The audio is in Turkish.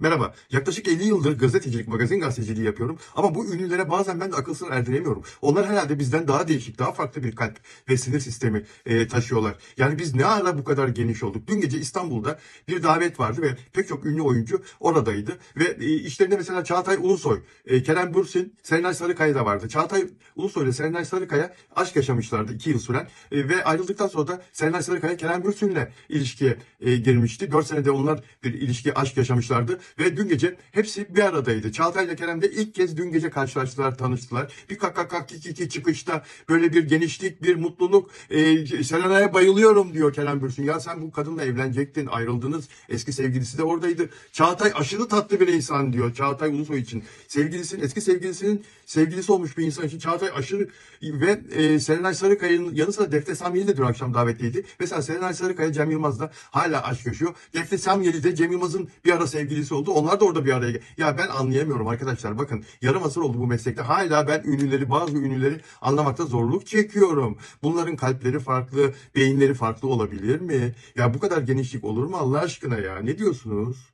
Merhaba. Yaklaşık 50 yıldır gazetecilik, magazin gazeteciliği yapıyorum. Ama bu ünlülere bazen ben de akıl sır erdiremiyorum. Onlar herhalde bizden daha değişik, daha farklı bir kalp ve sinir sistemi e, taşıyorlar. Yani biz ne ara bu kadar geniş olduk? Dün gece İstanbul'da bir davet vardı ve pek çok ünlü oyuncu oradaydı. Ve e, işlerinde mesela Çağatay Ulusoy, e, Kerem Bürsin, Serenay Sarıkaya da vardı. Çağatay Ulusoy ile Serenay Sarıkaya aşk yaşamışlardı 2 yıl süren. E, ve ayrıldıktan sonra da Serenay Sarıkaya Kerem Bürsin'le ilişkiye e, girmişti. 4 senede onlar bir ilişki, aşk yaşamışlardı. Ve dün gece hepsi bir aradaydı. Çağatay ile Kerem de ilk kez dün gece karşılaştılar, tanıştılar. Bir kak kak kak kiki kiki çıkışta böyle bir genişlik, bir mutluluk. E, Serenay'a bayılıyorum diyor Kerem Bürsin. Ya sen bu kadınla evlenecektin, ayrıldınız. Eski sevgilisi de oradaydı. Çağatay aşırı tatlı bir insan diyor. Çağatay Ulusoy için. Sevgilisinin, eski sevgilisinin sevgilisi olmuş bir insan için Çağatay aşırı ve e, Serenay Sarıkaya'nın yanı sıra Defne Samyeli de dün akşam davetliydi. Mesela Serenay Sarıkaya Cem Yılmaz'la hala aşk yaşıyor. Defne Samyeli de Cem Yılmaz'ın bir ara sevgilisi oldu. Onlar da orada bir araya gel- Ya ben anlayamıyorum arkadaşlar. Bakın yarım asır oldu bu meslekte. Hala ben ünlüleri, bazı ünlüleri anlamakta zorluk çekiyorum. Bunların kalpleri farklı, beyinleri farklı olabilir mi? Ya bu kadar genişlik olur mu Allah aşkına ya? Ne diyorsunuz?